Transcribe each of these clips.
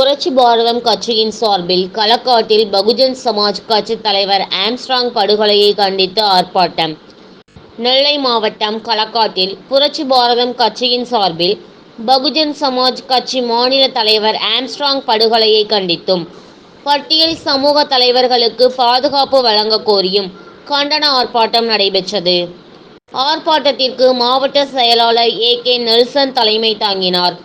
புரட்சி பாரதம் கட்சியின் சார்பில் களக்காட்டில் பகுஜன் சமாஜ் கட்சி தலைவர் ஆம்ஸ்ட்ராங் படுகொலையை கண்டித்து ஆர்ப்பாட்டம். நெல்லை மாவட்டம் களக்காட்டில் புரட்சி பாரதம் கட்சியின் சார்பில் பகுஜன் சமாஜ் கட்சி மாநில தலைவர் ஆம்ஸ்ட்ராங் படுகொலையை கண்டித்தும் பட்டியல் சமூக தலைவர்களுக்கு பாதுகாப்பு வழங்க கோரியும் கண்டன ஆர்ப்பாட்டம் நடைபெற்றது. ஆர்ப்பாட்டத்திற்கு மாவட்ட செயலாளர் ஏ கே நெல்சன் தலைமை தாங்கினார்.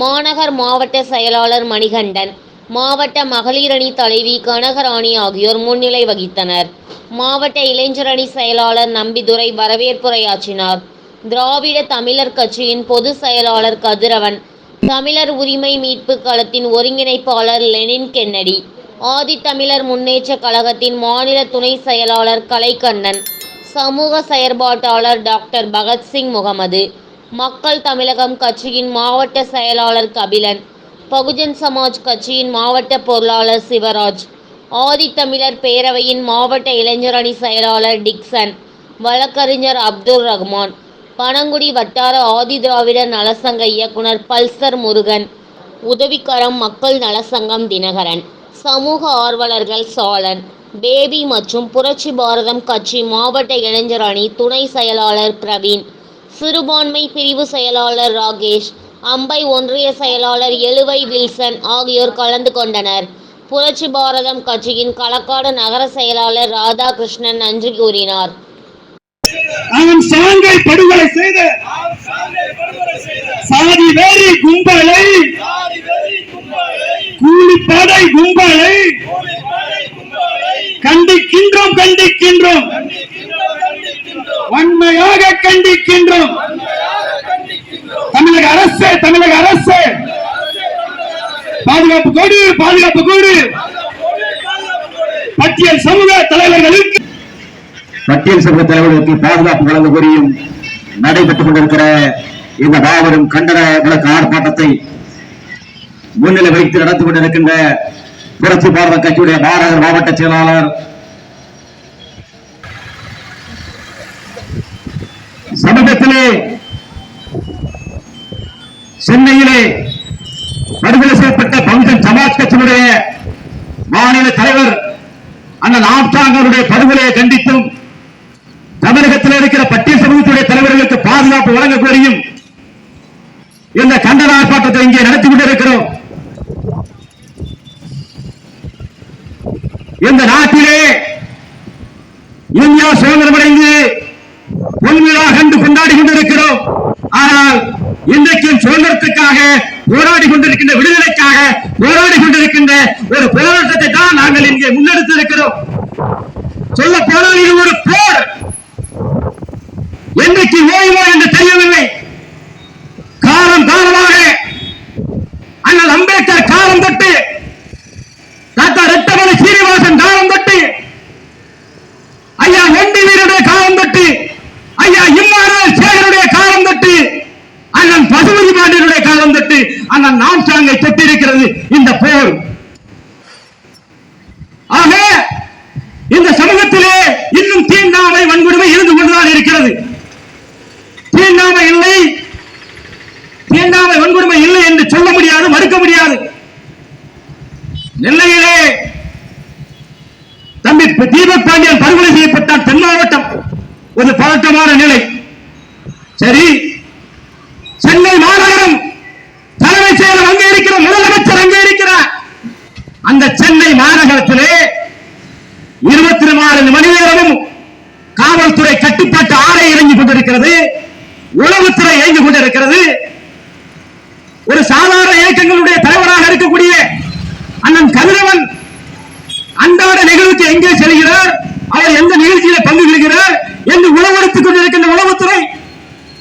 மாநகர் மாவட்ட செயலாளர் மணிகண்டன் மாவட்ட மகளிரணி தலைவி கனகராணி ஆகியோர் முன்னிலை வகித்தனர். மாவட்ட இளைஞரணி செயலாளர் நம்பிதுரை வரவேற்புரையாற்றினார். திராவிட தமிழர் கட்சியின் பொது செயலாளர் கதிரவன் தமிழர் உரிமை மீட்பு களத்தின் ஒருங்கிணைப்பாளர் லெனின் கென்னடி ஆதித்தமிழர் முன்னேற்றக் கழகத்தின் மாநில துணை செயலாளர் கலைக்கண்ணன் சமூக செயற்பாட்டாளர் டாக்டர் பகத்சிங் முகமது மக்கள் தமிழகம் கட்சியின் மாவட்ட செயலாளர் கபிலன் பகுஜன் சமாஜ் கட்சியின் மாவட்ட பொருளாளர் சிவராஜ் ஆதித்தமிழர் பேரவையின் மாவட்ட இளைஞரணி செயலாளர் டிக்சன் வழக்கறிஞர் அப்துல் ரஹ்மான் பனங்குடி வட்டார ஆதிதிராவிடர் நலசங்க இயக்குனர் பல்சர் முருகன் உதவிக்கரம் மக்கள் நலசங்கம் தினகரன் சமூக ஆர்வலர்கள் சாலன் பேபி மற்றும் புரட்சி பாரதம் கட்சி மாவட்ட இளைஞர் அணி துணை செயலாளர் பிரவீன் சிறுபான்மை பிரிவு செயலாளர் ராகேஷ் அம்பை ஒன்றிய செயலாளர் எழுவை வில்சன் ஆகியோர் கலந்து கொண்டனர். புரட்சி பாரதம் கட்சியின் களக்காடு நகர செயலாளர் ராதாகிருஷ்ணன் நன்றி கூறினார். அவன் சாங்கை படுகொலை செய்த. சாதி வேறி கும்பலை. கூலிப்படை கும்பலை. கண்டிக்கின்றோம் கண்டிக்கின்றோம். வன்மையாக கண்டிக்கின்றோம். தமிழக அரசு தமிழக அரசு. பாதுகாப்பு கோடு பாதுகாப்பு கோடு. பட்டியல் சமூக தலைவர்களுக்கு பட்டியல் சமூக தலைவர்களுக்கு பாதுகாப்பு வழங்க கோரியும் நடைபெற்றுக் கொண்டிருக்கிற இந்த மாபெரும் கண்டன விளக்க ஆர்ப்பாட்டத்தை முன்னிலை வைத்து நடந்து கொண்டிருக்கின்ற புரட்சி பாரத கட்சியுடைய மாநகர் மாவட்ட செயலாளர் சமீபத்திலே சென்னையிலே படுகொலை செய்யப்பட்ட பகுஜன் சமாஜ் கட்சியினுடைய மாநில தலைவர் அண்ணன் ஆப்டாங்கருடைய படுகொலையை கண்டித்தும் தமிழகத்தில் இருக்கிற பட்டியல் சமூகத்துடைய தலைவர்களுக்கு பாதுகாப்பு வழங்க கோரியும் இந்த கண்டன ஆர்ப்பாட்டத்தை இங்கே நடத்தி கொண்டிருக்கிறோம் இந்த நாட்டிலே இந்தியா சுதந்திரமடைந்து பொன்விழா கண்டு கொண்டாடி கொண்டிருக்கிறோம் ஆனால் இன்றைக்கும் சுதந்திரத்துக்காக போராடி கொண்டிருக்கின்ற விடுதலைக்காக போராடி கொண்டிருக்கின்ற ஒரு போராட்டத்தை தான் நாங்கள் இங்கே முன்னெடுத்து இருக்கிறோம் சொல்ல போனால் இது ஒரு போர். என்றைக்கு ஓய்வோ என்று தெரியவில்லை. காலம் காலமாக அண்ணல் அம்பேத்கர் காலம் தொட்டு டாக்டர் ரெட்டமலை சீனிவாசன் காலம் தொட்டு ஐயா ஒண்டி வீரருடைய காலம் தொட்டு ஐயா இம்மானுவல் சேகருடைய காலம் தொட்டு அண்ணன் பசுபதி பாண்டியனுடைய காலம் தொட்டு நாம் சலங்கை தொட்டிருக்கிறது இந்த போர். ஆக இந்த சமூகத்திலே இன்னும் தீண்டாமை வன்கொடுமை இருந்து கொண்டுதான் இருக்கிறது. தீண்டாமை இல்லை. தீண்டாமை வன்கொடுமை இல்லை என்று சொல்ல முடியாது மறுக்க முடியாது. நெல்லையிலே தம்பி தீபக் பாண்டியன் படுகொலை செய்யப்பட்டார் தென் மாவட்டம். ஒரு பதட்டமான நிலை சரி சென்னை மாநகரம் தலைமைச் செயலர் அங்கே இருக்கிற முதலமைச்சர் அங்கே இருக்கிறார் அந்த சென்னை மாநகரத்திலே இருபத்தி நாலு மணி நேரமும் காவல்துறை கட்டுப்பாட்டு ஆணை இறங்கிக் கொண்டிருக்கிறது உளவுத்துறை இயங்கிக் கொண்டிருக்கிறது. ஒரு சாதாரண இயக்கங்களுடைய தலைவராக இருக்கக்கூடிய அண்ணன் கதிரவன் அன்றாட நிகழ்வுக்கு எங்கே செல்கிறார்? அவர் எந்த நிகழ்ச்சியில பங்கு கொள்கிறார் என்று உளவெடுத்துக் கொண்டிருக்கின்ற உளவுத்துறை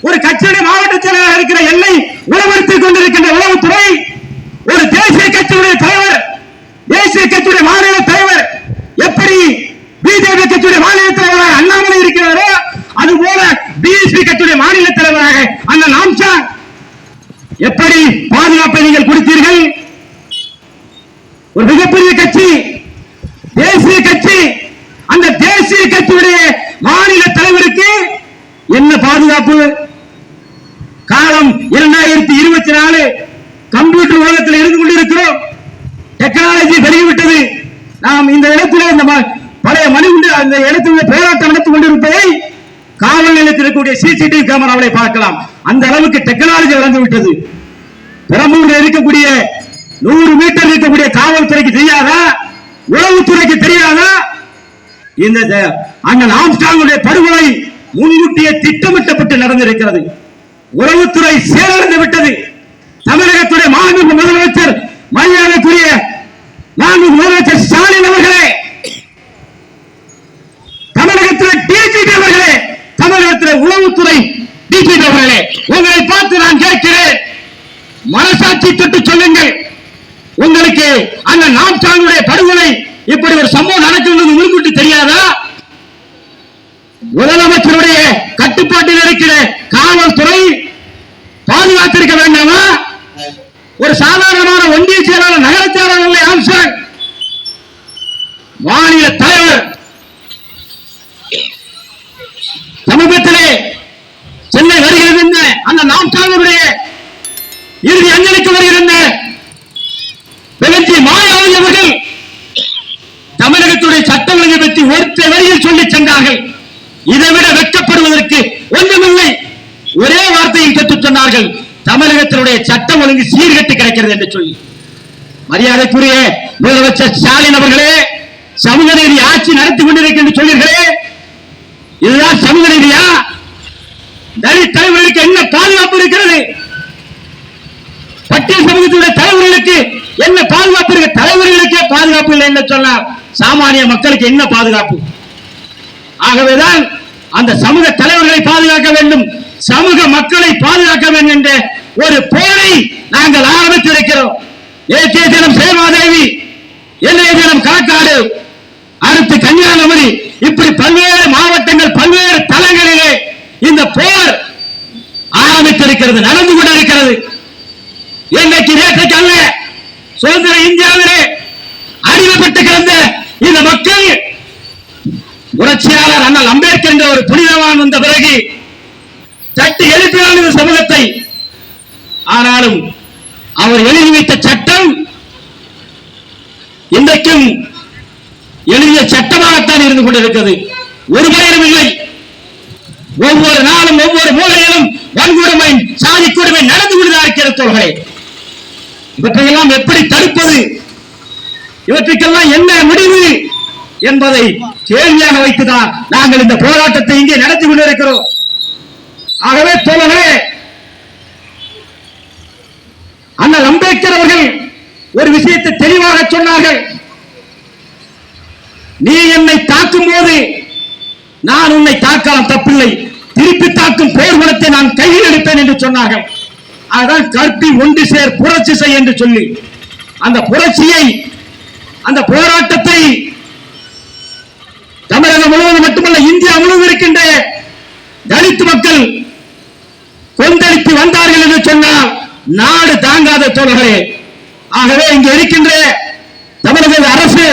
ஒரு கட்சியுடைய மாவட்ட செயலாளர் இருக்கிற என்னை உளவெடுத்துக் கொண்டிருக்கின்ற உளவுத்துறை ஒரு தேசிய கட்சியுடைய தலைவர் தேசிய கட்சியுடைய மாநில தலைவர் எப்படி பிஜேபி கட்சியுடைய மாநில தலைவராக அண்ணாமலை இருக்கிறாரோ அதுபோல பிஎஸ்பி கட்சியுடைய மாநில தலைவராக அண்ணன் ஆம்சா எப்படி பாதுகாப்பை நீங்கள் கொடுத்தீர்கள்? ஒரு மிகப்பெரிய கட்சி தேசிய கட்சி அந்த தேசிய கட்சியுடைய மாநில தலைவருக்கு என்ன பாதுகாப்பு? காலம் இரண்டாயிரத்தி இருபத்தி நாலு கம்ப்யூட்டர் உலகத்தில் இருந்து கொண்டிருக்கிறோம். நாம் இந்த இடத்திலே இந்த ம- பழைய மணிகுண்டு அந்த இடத்திலே பேராட்டம் நடத்திக் கொண்டிருப்பதை காவல் நிலையத்தில் இருக்கக்கூடிய சிசிடிவி கேமராவை பார்க்கலாம். அந்த அளவுக்கு டெக்னாலஜி வளர்ந்து விட்டது. பெரம்பூர்ல இருக்கக்கூடிய நூறு மீட்டர் இருக்கக்கூடிய காவல்துறைக்கு தெரியாதா? உளவுத்துறைக்கு தெரியாதா? இந்த அண்ணன் ஆம்ஸ்டாங்குடைய படுகொலை முன்கூட்டியே திட்டமிட்டப்பட்டு நடந்திருக்கிறது. உளவுத்துறை செயலிழந்து விட்டது. தமிழகத்துடைய மாண்பு முதலமைச்சர் மரியாதைக்குரிய மாண்பு முதலமைச்சர் ஸ்டாலின் அவர்களே தமிழகத்தில் டிஜிபி அவர்களே தமிழகத்தில் உளவுத்துறை டிஜிபி அவர்களே உங்களை பார்த்து நான் கேட்கிறேன். மனசாட்சி தொட்டு சொல்லுங்கள். உங்களுக்கு அந்த நாட்டாளுடைய படுகொலை இப்படி ஒரு சம்பவம் நடக்கிறது முன்கூட்டி தெரியாதா? முதலமைச்சருடைய கட்டுப்பாட்டில் இருக்கிற காவல்துறை பாதுகாத்திருக்க வேண்டாமா? ஒரு சாதாரணமான ஒன்றிய செயலாளர் நகர செயலாளர் ஆம்சாங் மாநில தலைவர் சமீபத்திலே சென்னை வருகிறது அந்த நாம்சாங்குடைய இறுதி அஞ்சலிக்கு வருகின்ற வெள்ளச்சி மாயாவதி அவர்கள் தமிழகத்துடைய சட்டம் ஒழுங்கை பற்றி ஒருத்த வரியில் சொல்லி சென்றார்கள் இதைவிட வெட்கப்படுவதற்கு ஒன்றுமில்லை. ஒரே வார்த்தையில் பெற்று சொன்னார்கள். தமிழகத்தினுடைய சட்டம் ஒழுங்கு சீர்கெட்டு கிடைக்கிறது என்று சொல்லி. மரியாதைக்குரிய முதலமைச்சர் ஸ்டாலின் அவர்களே சமூக நீதி ஆட்சி நடத்தி கொண்டிருக்கின்ற சொல்லீர்களே இதுதான் சமூக நீதியா? தலித் தலைவர்களுக்கு என்ன பாதுகாப்பு இருக்கிறது? பட்டியல் சமூகத்துடைய தலைவர்களுக்கு என்ன பாதுகாப்பு இருக்கு? தலைவர்களுக்கே பாதுகாப்பு இல்லை என்று சொன்னார் சாமானிய மக்களுக்கு என்ன பாதுகாப்பு? ஆகவேதான் அந்த சமூக தலைவர்களை பாதுகாக்க வேண்டும். சமூக மக்களை பாதுகாக்க வேண்டும் என்ற ஒரு போரை நாங்கள் ஆரம்பித்திருக்கிறோம். நேற்றைய தினம் சேமாதேவி இன்றைய தினம் காக்காடு அடுத்து கன்னியாகுமரி. இப்படி பல்வேறு மாவட்டங்கள் பல்வேறு தலங்களிலே இந்த போர் ஆரம்பித்திருக்கிறது நடந்து கொண்டிருக்கிறது. இன்றைக்கு நேற்றைக்கு அல்ல சுதந்திர இந்தியாவிலே அடிமைப்பட்டு கிடந்த இந்த மக்கள் புரட்சியாளர் அண்ணல் அம்பேத்கர் என்ற ஒரு புனிதவான் வந்த பிறகு தட்டி எழுப்பினான் இந்த சமூகத்தை. ஆனாலும் அவர் எழுதி வைத்த சட்டம் இன்றைக்கும் எழுதிய சட்டமாகத்தான் இருந்து கொண்டிருக்கிறது. ஒரு பயனும் இல்லை. ஒவ்வொரு நாளும் ஒவ்வொரு மூலையிலும் வன்கொடுமை சாதி கொடுமை நடந்து கொண்டுதான் இருக்கிறது தோழர்களே. இவற்றையெல்லாம் எப்படி தடுப்பது? இவற்றுக்கெல்லாம் என்ன முடிவு? என்பதை கேள்வியாக வைத்துதான் நாங்கள் இந்த போராட்டத்தை இங்கே நடத்தி கொண்டிருக்கிறோம். ஆகவே தோழர்களே அண்ணல் அம்பேத்கர் அவர்கள் ஒரு விஷயத்தை தெளிவாக சொன்னார்கள். நீ என்னை தாக்கும் போது நான் உன்னை தாக்கலாம் தப்பில்லை. திருப்பி தாக்கும் போர் குணத்தை நான் கையில் எடுப்பேன் என்று சொன்னார்கள். அதான் கற்பி ஒன்று சேர் புரட்சி செய் என்று சொல்லி. அந்த புரட்சியை அந்த போராட்டத்தை தமிழகம் முழுவதும் மட்டுமல்ல இந்தியா முழுவதும் இருக்கின்ற தலித் மக்கள் கொந்தளித்து வந்தார்கள் என்று சொன்னால் நாடு தாங்காத தோழர்களே. ஆகவே இங்கு இருக்கின்ற தமிழக அரசு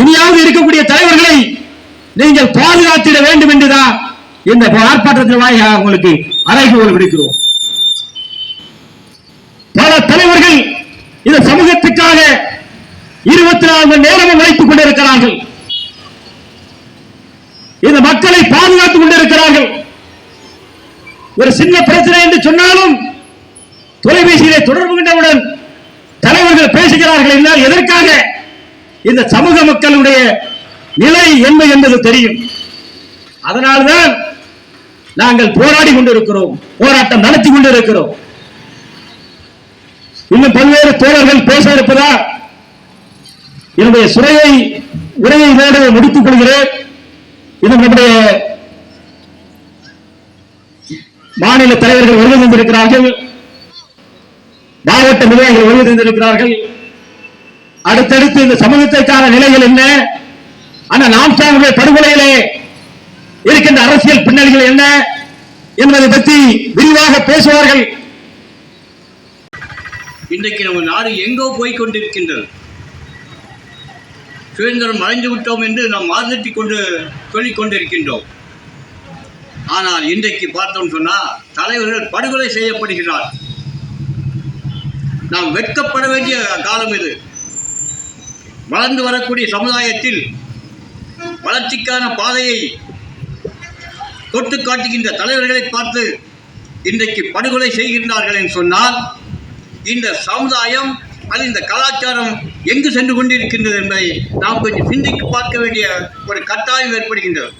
இனியாவது இருக்கக்கூடிய தலைவர்களை நீங்கள் பாதுகாத்திட வேண்டும் என்றுதான் இந்த ஆர்ப்பாட்டத்தின் வாயிலாக உங்களுக்கு அறைகூல் விடுக்கிறோம். பல தலைவர்கள் இந்த சமூகத்துக்காக இருபத்தி நாலு மணி நேரமும் வைத்துக் கொண்டிருக்கிறார்கள். இந்த மக்களை பாதுகாத்துக் கொண்டிருக்கிறார்கள். ஒரு சின்ன பிரச்சனை என்று சொன்னாலும் தொலைபேசியிலே தொடர்பு கொண்டவுடன் தலைவர்கள் பேசுகிறார்கள் என்றால் எதற்காக இந்த சமூக மக்களுடைய நிலை என்ன என்பது தெரியும். அதனால்தான் நாங்கள் போராடி கொண்டிருக்கிறோம் போராட்டம் நடத்தி கொண்டிருக்கிறோம். இன்னும் பல்வேறு தோழர்கள் பேச இருப்பதால் என்னுடைய சுரையை உரையை இதோடு முடித்துக் கொள்கிறேன். இது நம்முடைய மாநில தலைவர்கள் வருகை தந்திருக்கிறார்கள். மாவட்ட நிர்வாகிகள் வருகை தந்திருக்கிறார்கள். அடுத்தடுத்து இந்த சமூகத்திற்கான நிலைகள் என்ன? ஆனா நாம் படுகொலையிலே இருக்கின்ற அரசியல் பின்னணிகள் என்ன என்பதை பற்றி விரிவாக பேசுவார்கள். இன்றைக்கு நம்ம நாடு எங்கோ போய் கொண்டிருக்கின்றது. சுதந்திரம் அடைந்து விட்டோம் என்று நாம் மாறுதட்டி கொண்டு சொல்லிக் கொண்டிருக்கின்றோம். ஆனால் இன்றைக்கு பார்த்தோம் சொன்னால் தலைவர்கள் படுகொலை செய்யப்படுகிறார். நாம் வெட்கப்பட வேண்டிய காலம் இது. வளர்ந்து வரக்கூடிய சமுதாயத்தில் வளர்ச்சிக்கான பாதையை தொட்டு காட்டுகின்ற தலைவர்களை பார்த்து இன்றைக்கு படுகொலை செய்கின்றார்கள் என்று சொன்னால் இந்த சமுதாயம் அது இந்த கலாச்சாரம் எங்கு சென்று கொண்டிருக்கின்றது என்பதை நாம் கொஞ்சம் சிந்தித்து பார்க்க வேண்டிய ஒரு கட்டாயம் ஏற்படுகின்றது.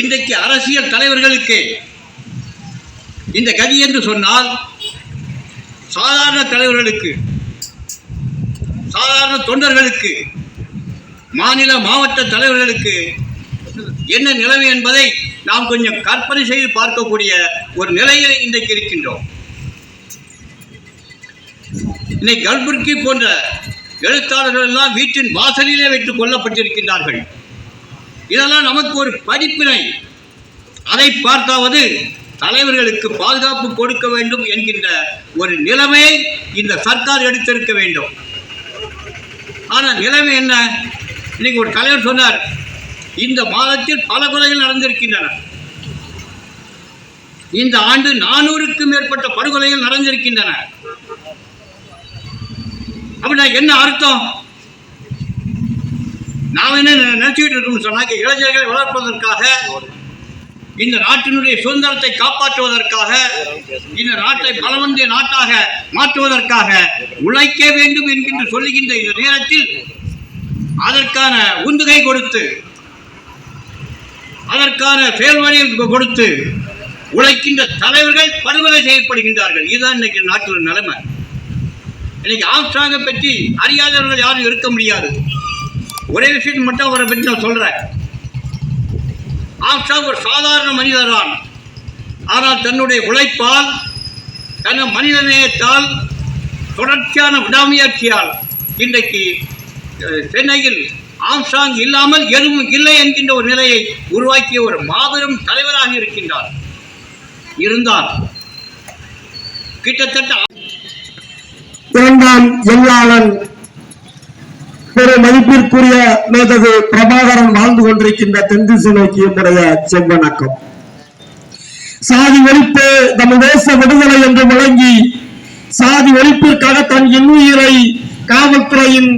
இன்றைக்கு அரசியல் தலைவர்களுக்கு இந்த கதி என்று சொன்னால் சாதாரண தலைவர்களுக்கு சாதாரண தொண்டர்களுக்கு மாநில மாவட்ட தலைவர்களுக்கு என்ன நிலைமை என்பதை நாம் கொஞ்சம் கற்பனை செய்து பார்க்கக்கூடிய ஒரு நிலையில் இன்றைக்கு இருக்கின்றோம். இன்னைக்கு கல்புர்கி போன்ற எழுத்தாளர்கள் எல்லாம் வீட்டின் வாசலிலே வைத்துக் கொல்லப்பட்டிருக்கின்றார்கள் இதெல்லாம் நமக்கு ஒரு படிப்பினை. அதை பார்த்தாவது தலைவர்களுக்கு பாதுகாப்பு கொடுக்க வேண்டும் என்கின்ற ஒரு நிலைமையை இந்த சர்க்கார் எடுத்திருக்க வேண்டும். ஆனால் நிலைமை என்ன? இன்னைக்கு ஒரு தலைவர் சொன்னார் இந்த மாதத்தில் பல கொலைகள் நடந்திருக்கின்றன. இந்த ஆண்டு நானூறுக்கும் மேற்பட்ட படுகொலைகள் நடந்திருக்கின்றன. அப்படின்னா என்ன அர்த்தம்? நாம் என்ன நினச்சிக்கிட்டு நினைச்சுக்கிட்டு இருக்கோம்னு சொன்னாக்க இளைஞர்களை வளர்ப்பதற்காக இந்த நாட்டினுடைய சுதந்திரத்தை காப்பாற்றுவதற்காக இந்த நாட்டை பலவந்திய நாட்டாக மாற்றுவதற்காக உழைக்க வேண்டும் என்கின்ற சொல்லுகின்ற இந்த நேரத்தில் அதற்கான உந்துகை கொடுத்து அதற்கான செயல்வழியை கொடுத்து உழைக்கின்ற தலைவர்கள் படுகொலை செய்யப்படுகின்றார்கள். இதுதான் இன்னைக்கு நாட்டில் நிலைமை. இன்னைக்கு ஆம்ஸ்டாங்கை பற்றி அறியாதவர்கள் யாரும் இருக்க முடியாது. ஒரே விஷயத்தை மட்டும் அவரை பற்றி நான் சொல்றேன். ஆம்ஸ்டாங் ஒரு சாதாரண மனிதர்தான். ஆனால் தன்னுடைய உழைப்பால் தன் மனித நேயத்தால் தொடர்ச்சியான விடாமுயற்சியால் இன்றைக்கு சென்னையில் ஆம்ஸ்டாங் இல்லாமல் எதுவும் இல்லை என்கின்ற ஒரு நிலையை உருவாக்கிய ஒரு மாபெரும் தலைவராக இருக்கின்றார். இருந்தார் கிட்டத்தட்ட இரண்டாம் எல்லாளன் ஒரு மதிப்பிற்குரிய மேதகு பிரபாகரன் வாழ்ந்து கொண்டிருக்கின்ற தென்திசை நோக்கிய முறைய செவ்வணக்கம். சாதி ஒழிப்பு நம் தேச விடுதலை என்று முழங்கி சாதி ஒழிப்பிற்காக தன் இன்னுயிரை காவல்துறையின்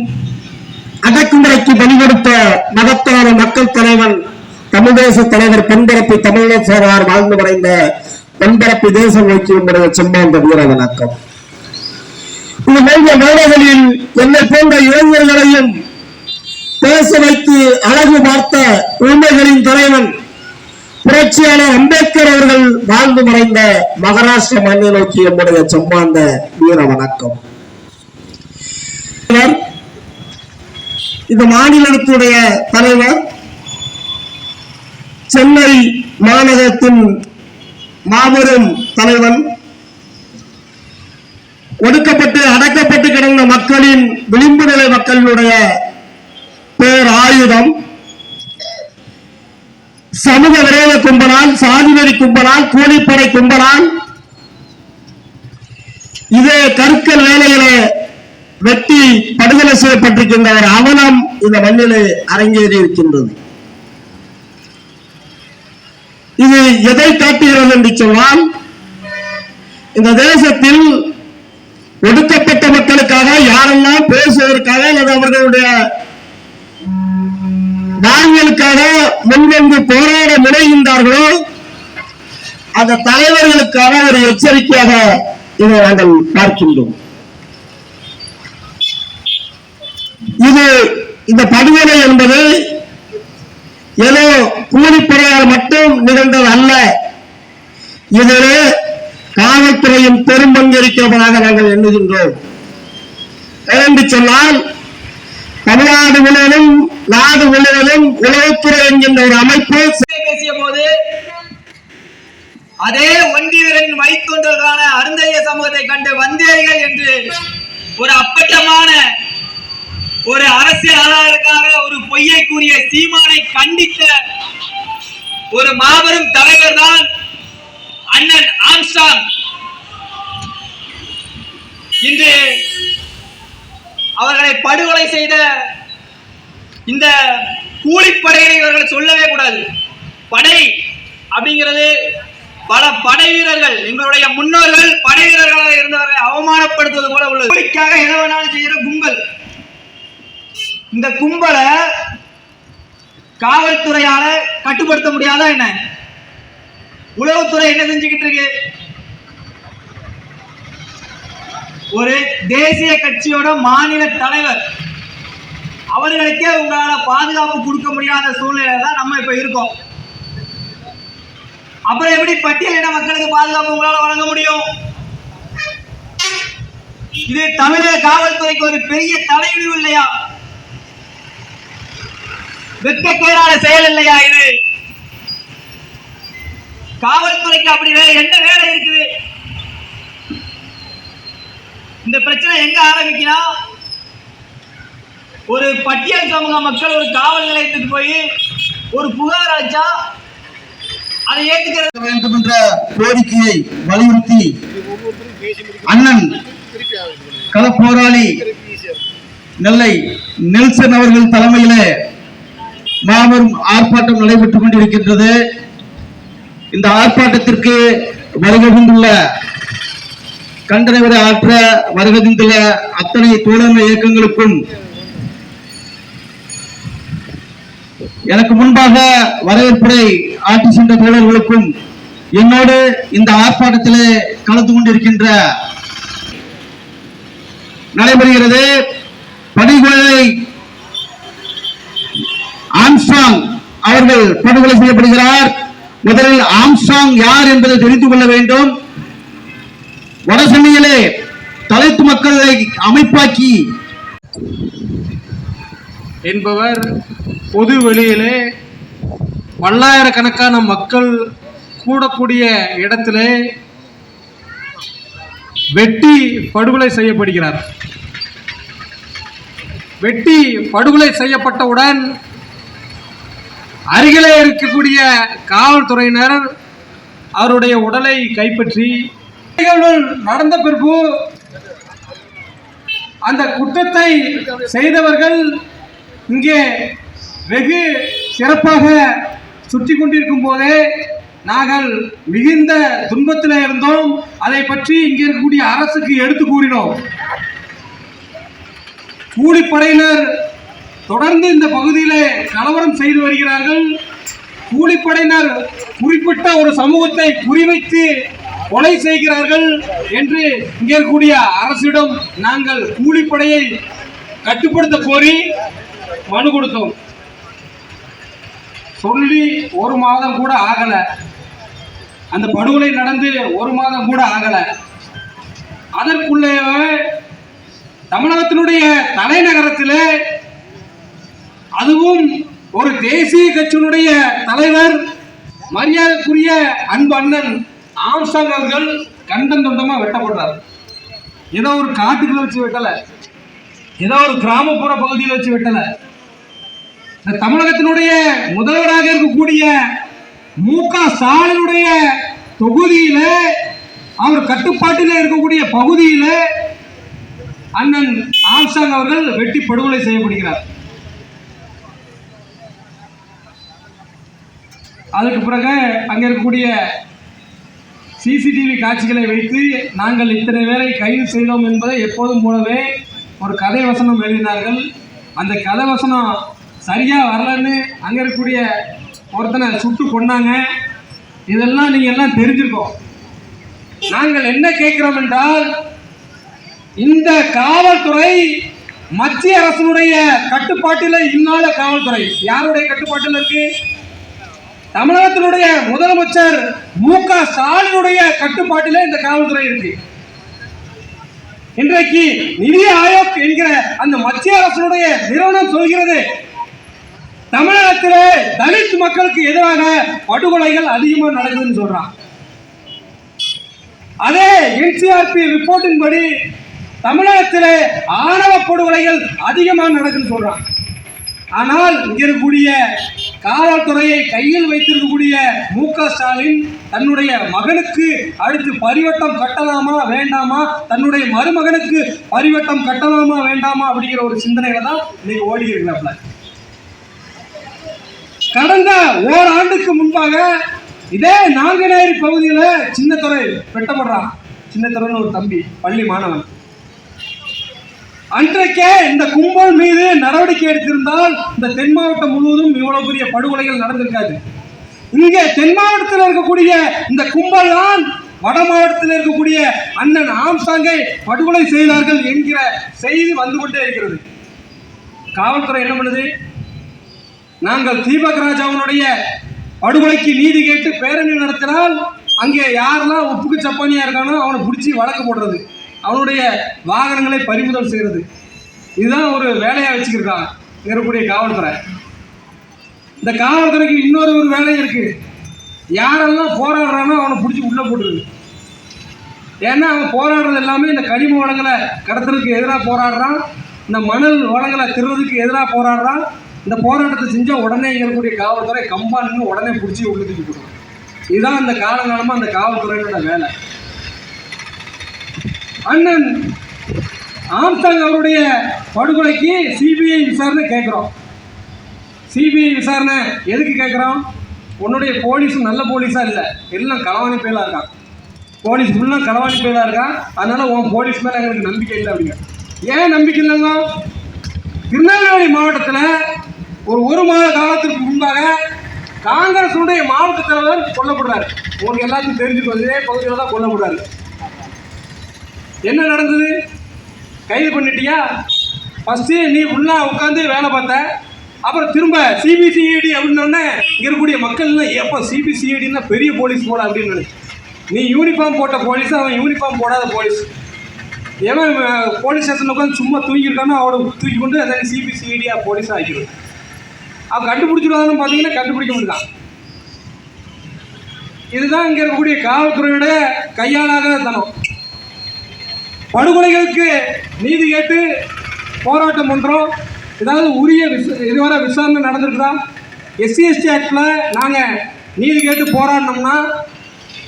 அடக்குமுறைக்கு பணிகொடுத்த மகத்தான மக்கள் தலைவன் தமிழ் தேச தலைவர் பெண்பரப்பு தமிழர் வாழ்ந்து மறைந்த பெண்பரப்பு தேசம் நோக்கிய முறைய செம்மாந்த வீர வணக்கம் இது போன்ற மேடைகளில் என்னை போன்ற இளைஞர்களையும் பேச வைத்து அழகு பார்த்த உண்மைகளின் தலைவன் புரட்சியாளர் அம்பேத்கர் அவர்கள் வாழ்ந்து மறைந்த மகாராஷ்டிர மண்ணை நோக்கி என்னுடைய செம்மாந்த வீர வணக்கம். இந்த மாநிலத்துடைய தலைவர். சென்னை மாநகரத்தின் மாபெரும் தலைவன் ஒடுக்கப்பட்டு அடக்கப்பட்டு கிடந்த மக்களின் விளிம்பு நிலை மக்களுடைய பேர் ஆயுதம் சமூக விரோத கும்பலால் சாதிவெறி கும்பலால் கூலிப்படை கும்பலால் இதே கற்கள் வேலையிலே வெட்டி படுகொலை செய்யப்பட்டிருக்கின்ற ஒரு அவலம் இந்த மண்ணிலே அரங்கேறி இருக்கின்றது. இது எதை காட்டுகிறது என்று சொன்னால் இந்த தேசத்தில் ஒடுக்கப்பட்ட மக்களுக்காக யாரெல்லாம் பேசுவதற்காக அல்லது அவர்களுடைய வாழ்வியலுக்காக முன்வந்து போராட முனைகின்றார்களோ அந்த தலைவர்களுக்கான ஒரு எச்சரிக்கையாக இதை நாங்கள் பார்க்கின்றோம். இது இந்த படுகொலை என்பது ஏதோ கூலிப்படையால் மட்டும் நிகழ்ந்தது அல்ல. இதில் காவல்துறையின் பெரும்பங்கு இருக்கிறதாக நாங்கள் எண்ணுகின்றோம். என்று சொன்னால் தமிழ்நாடு முழுவதும் நாடு முழுவதும் உளவுத்துறை என்கின்ற ஒரு அமைப்பு பேசிய போது அதே ஒன்றியரின் வைத்தொன்றதான அருந்தைய சமூகத்தை கண்டு வந்தேர்கள் என்று ஒரு அப்பட்டமான ஒரு அரசியலாளருக்காக ஒரு பொய்யை கூறிய சீமானை கண்டித்த ஒரு மாபெரும் தலைவர் தான் அண்ணன் ஆம்ஸ்டாங். இன்று அவர்களை படுகொலை செய்த இந்த கூலிப்படையை இவர்கள் சொல்லவே கூடாது. படை அப்படிங்கிறது பல படை வீரர்கள் எங்களுடைய முன்னோர்கள் படை வீரர்களாக இருந்தவர்களை அவமானப்படுத்துவது போல உள்ளது. கூலிக்காக எதை வேணாலும் கும்பல். இந்த கும்பலை காவல்துறையால கட்டுப்படுத்த முடியாதா என்ன? உளவுத்துறை என்ன செஞ்சுக்கிட்டு இருக்கு? ஒரு தேசிய கட்சியோட மாநில தலைவர். அவர்களுக்கே உங்களால பாதுகாப்பு கொடுக்க முடியாத சூழ்நிலை தான் நம்ம இப்போ இருக்கோம். அப்புறம் எப்படி பட்டியலின மக்களுக்கு பாதுகாப்பு உங்களால வழங்க முடியும்? இது தமிழக காவல்துறைக்கு ஒரு பெரிய தலைவிழிவு இல்லையா? வெட்கக்கேடான செயல் இல்லையா இது? காவல்துறைக்கு அப்படி வேற என்ன வேலை இருக்குது? இந்த பிரச்சனை எங்க ஆரம்பிக்கணும் ஒரு பட்டியல் சமூக மக்கள் ஒரு காவல் நிலையத்துக்கு போய் ஒரு புகார் அளிச்சா அதை ஏத்துக்கிறது வேண்டும் என்ற கோரிக்கையை வலியுறுத்தி அண்ணன் களப்போராளி நெல்லை நெல்சன் அவர்கள் தலைமையிலே மாபெரும் ஆர்ப்பாட்டம் நடைபெற்றுக் கொண்டிருக்கின்றது. இந்த ஆர்ப்பாட்டத்திற்கு வருகை கண்டன விட ஆற்ற வருகின்ற அத்தனை தோழமை இயக்கங்களுக்கும் எனக்கு முன்பாக வரவேற்புரை ஆற்றி சென்ற தோழர்களுக்கும் என்னோடு இந்த ஆர்ப்பாட்டத்திலே கலந்து கொண்டிருக்கின்ற நடைபெறுகிறது படுகொலை ஆம்ஸ்ட்ராங் அவர்கள் படுகொலை செய்யப்படுகிறார். முதலில் ஆம்சாங் யார் என்பதை தெரிந்து கொள்ள வேண்டும். வடசென்னையிலே தலைத்து மக்களை அமைப்பாக்கி என்பவர் பொது வெளியிலே பல்லாயிரக்கணக்கான மக்கள் கூடக்கூடிய இடத்திலே வெட்டி படுகொலை செய்யப்படுகிறார். வெட்டி படுகொலை செய்யப்பட்டவுடன் அருகிலே இருக்கக்கூடிய காவல்துறையினர் அவருடைய உடலை கைப்பற்றி நிகழ்வுகள் நடந்த பிறகு அந்த குற்றத்தை செய்தவர்கள் இங்கே வெகு சிறப்பாக சுற்றி கொண்டிருக்கும் போதே நாங்கள் மிகுந்த துன்பத்தில் இருந்தோம். அதை பற்றி இங்கே இருக்கக்கூடிய அரசுக்கு எடுத்து கூறினோம். கூலிப்படையினர் தொடர்ந்து இந்த பகுதியிலே கலவரம் செய்து வருகிறார்கள். கூலிப்படையினர் குறிப்பிட்ட ஒரு சமூகத்தை குறிவைத்து கொலை செய்கிறார்கள் என்று இங்கே இருக்கக்கூடிய அரசிடம் நாங்கள் கூலிப்படையை கட்டுப்படுத்த கோரி மனு கொடுத்தோம். சொல்லி ஒரு மாதம் கூட ஆகலை. அந்த படுகொலை நடந்து ஒரு மாதம் கூட ஆகலை. அதற்குள்ளே தமிழகத்தினுடைய தலைநகரத்தில் அதுவும் ஒரு தேசிய கட்சியினுடைய தலைவர் மரியாதைக்குரிய அன்பு அண்ணன் ஆம்சாங் அவர்கள் கண்டம் தொண்டமாக வெட்டப்படுறார் ஏதோ ஒரு காட்டுக்குள்ள வச்சு வெட்டலை. ஏதோ ஒரு கிராமப்புற பகுதியில் வச்சு வெட்டலை. இந்த தமிழகத்தினுடைய முதல்வராக இருக்கக்கூடிய மு க ஸ்டாலினுடைய தொகுதியில அவர் கட்டுப்பாட்டில் இருக்கக்கூடிய பகுதியில அண்ணன் ஆம்சாங் அவர்கள் வெட்டி படுகொலை செய்யப்படுகிறார் அதுக்கு பிறகு அங்கே இருக்கக்கூடிய சிசிடிவி காட்சிகளை வைத்து நாங்கள் இத்தனை பேரை கைது செய்தோம் என்பதை எப்போதும் போலவே ஒரு கதை வசனம் எழுதினார்கள். அந்த கதை வசனம் சரியாக வரலன்னு அங்கே இருக்கக்கூடிய ஒருத்தனை சுட்டு கொண்டாங்க இதெல்லாம் நீங்கள் எல்லாம் தெரிஞ்சிருக்கோம் நாங்கள் என்ன கேட்கிறோம் என்றால் இந்த காவல்துறை மத்திய அரசனுடைய கட்டுப்பாட்டில் இல்லாத காவல்துறை. யாருடைய கட்டுப்பாட்டில் இருக்குது தமிழகத்தினுடைய முதலமைச்சர் மு க ஸ்டாலினுடைய கட்டுப்பாட்டிலே இந்த காவல்துறை இருக்கு. இன்றைக்கு நிதி ஆயோக் என்கிற அந்த மத்திய அரசினுடைய நிறுவனம் சொல்கிறது தமிழகத்திலே தலித் மக்களுக்கு எதிராக படுகொலைகள் அதிகமாக நடக்குதுன்னு சொல்றான் அதே என்சிஆர்பி ரிப்போர்ட்டின் படி தமிழகத்திலே ஆணவ படுகொலைகள் அதிகமாக நடக்குதுன்னு சொல்றான் ஆனால் இங்க இருக்கக்கூடிய காவல்துறையை கையில் வைத்திருக்கக்கூடிய மு க ஸ்டாலின் தன்னுடைய மகனுக்கு அடுத்து பரிவட்டம் கட்டலாமா வேண்டாமா? தன்னுடைய மருமகனுக்கு பரிவட்டம் கட்டலாமா வேண்டாமா அப்படிங்கிற ஒரு சிந்தனையில தான் இன்னைக்கு ஓடி இருக்கிறாப்ல கடந்த ஓராண்டுக்கு முன்பாக இதே நாங்குநேரி பகுதியில் சின்னத்துறை வெட்டப்படுறான். சின்னத்துறைன்னு ஒரு தம்பி பள்ளி மாணவன். அன்றைக்கே இந்த கும்பல் மீது நடவடிக்கை எடுத்திருந்தால் இந்த தென் மாவட்டம் முழுவதும் இவ்வளவு பெரிய படுகொலைகள் நடந்திருக்காது. இங்கே தென் மாவட்டத்தில் இருக்கக்கூடிய இந்த கும்பல் தான் வட மாவட்டத்தில் இருக்கக்கூடிய அண்ணன் ஆம்சாங்கை படுகொலை செய்தார்கள் என்கிற செய்தி வந்து கொண்டே இருக்கிறது. காவல்துறை என்ன பண்ணுது? நாங்கள் தீபக் ராஜாவுடைய படுகொலைக்கு நீதி கேட்டு பேரணி நடத்தினால் அங்கே யாரெல்லாம் உப்புக்கு சப்பானியா இருக்கானோ அவனை பிடிச்சி வழக்கு போடுறது. அவனுடைய வாகனங்களை பறிமுதல் செய்கிறது இதுதான் ஒரு வேலையாக வச்சுக்கிருக்காங்க. இருக்கக்கூடிய காவல்துறை. இந்த காவல்துறைக்கு இன்னொரு ஒரு வேலை இருக்குது யாரெல்லாம் போராடுறானோ அவனை பிடிச்சி உள்ளே போட்டுருது. ஏன்னா அவன் போராடுறது எல்லாமே இந்த கனிம வளங்களை கடத்துறதுக்கு எதிராக போராடுறான். இந்த மணல் வளங்களை திருறதுக்கு எதிராக போராடுறான். இந்த போராட்டத்தை செஞ்சால் உடனே இருக்கக்கூடிய காவல்துறை கம்பான்னு உடனே பிடிச்சி உள்ளே தூக்கி போடுவான் இதுதான் அந்த காலங்காலமாக அந்த காவல்துறையினோட வேலை. அண்ணன் ஆம்சாங் அவருடைய படுகொலைக்கு சிபிஐ விசாரணை கேட்குறோம். சிபிஐ விசாரணை எதுக்கு கேட்குறோம்? உன்னுடைய போலீஸ் நல்ல போலீஸாக இல்லை? எல்லாம் களவாணி பேலாக இருக்கான் போலீஸ் ஃபுல்லாக களவாணி பேலாக இருக்கான் அதனால் உன் போலீஸ் மேலே எங்களுக்கு நம்பிக்கை இல்லை அப்படிங்க. ஏன் நம்பிக்கை இல்லைங்க? திருநெல்வேலி மாவட்டத்தில் ஒரு ஒரு மாத காலத்திற்கு முன்பாக காங்கிரஸுடைய மாவட்ட தலைவர் கொல்லப்படுறாரு. உங்களுக்கு எல்லாத்தையும் தெரிஞ்சுக்கோ இதே பகுதியில் தான் கொல்லப்படுறாரு. என்ன நடந்தது? கைது பண்ணிட்டியா? ஃபஸ்ட்டு நீ ஃபுல்லாக உட்காந்து வேலை பார்த்த. அப்புறம் திரும்ப சிபிசிஐடி அப்படின்னோடனே இங்கே இருக்கக்கூடிய மக்கள்லாம் எப்போ சிபிசிஐடின்னா பெரிய போலீஸ் போல அப்படின்னு நீ யூனிஃபார்ம் போட்ட போலீஸ் அவன் யூனிஃபார்ம் போடாத போலீஸ். ஏன்னா போலீஸ் ஸ்டேஷன் உட்காந்து சும்மா தூங்கிட்டானோ அவனை தூக்கி கொண்டு அதை சிபிசிஐடியாக போலீஸாக ஆக்கிடுது அவன் கண்டுபிடிச்சிடுவாங்கன்னு பார்த்தீங்கன்னா கண்டுபிடிக்க முடியலாம் இதுதான் இங்கே இருக்கக்கூடிய காவல்துறையோட கையாளாத தனம் படுகொலைகளுக்கு நீதி கேட்டு போராட்டம் பண்ணுறோம் ஏதாவது உரிய விச இதுவரை விசாரணை நடந்திருக்குதா? எஸ்சி எஸ்டி ஆக்டில் நாங்கள் நீதி கேட்டு போராடினோம்னா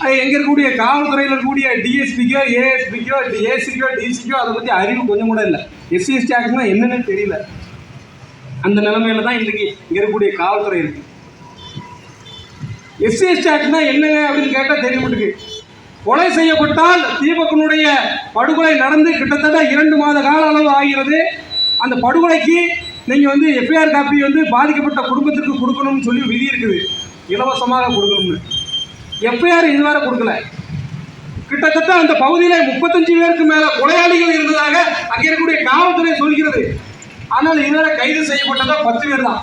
அது எங்கே இருக்கக்கூடிய காவல்துறையில் இருக்கக்கூடிய டிஎஸ்பிக்கோ ஏஎஸ்பிக்கோ ஏசிக்கோ டிசிக்கோ அதை பற்றி அறிவு கொஞ்சம் கூட இல்லை. எஸ்சி எஸ்டி ஆக்ட்னா என்னன்னு தெரியல. அந்த நிலைமையில தான் இன்றைக்கி இங்கே இருக்கக்கூடிய காவல்துறை இருக்குது எஸ்சி எஸ்டி ஆக்ட்னா என்னங்க அப்படின்னு கேட்டால் தெரிய மாட்டேங்குது கொலை செய்யப்பட்டால் தீபகனுடைய படுகொலை நடந்து கிட்டத்தட்ட இரண்டு மாத கால அளவு ஆகிறது. அந்த படுகொலைக்கு நீங்கள் வந்து எஃப்ஐஆர் காப்பி வந்து பாதிக்கப்பட்ட குடும்பத்திற்கு கொடுக்கணும்னு சொல்லி விதி இருக்குது. இலவசமாக கொடுக்கணும்னு. எஃப்ஐஆர் இதுவரை கொடுக்கல. கிட்டத்தட்ட அந்த பகுதியில் முப்பத்தஞ்சு பேருக்கு மேலே கொலையாளிகள் இருந்ததாக அங்கே இருக்கக்கூடிய காவல்துறை சொல்கிறது. ஆனால் இதுவரை கைது செய்யப்பட்டதா? பத்து பேர் தான்.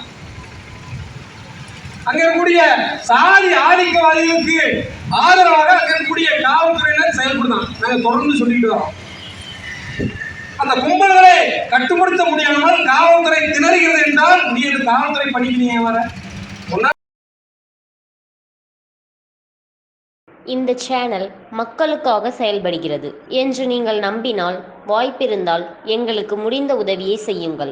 அங்கே இருக்கக்கூடிய சாதி ஆதிக்கவாதிகளுக்கு ஆதரவாக அங்க இருக்கக்கூடிய காவல்துறையினர் செயல்படுதான் நாங்க தொடர்ந்து சொல்லிட்டு வரோம். அந்த கும்பல்களை கட்டுப்படுத்த முடியாமல் காவல்துறை திணறுகிறது என்றால் நீ அந்த காவல்துறை பணிக்கு வர. இந்த சேனல் மக்களுக்காக செயல்படுகிறது என்று நீங்கள் நம்பினால் வாய்ப்பிருந்தால் எங்களுக்கு முடிந்த உதவியை செய்யுங்கள்.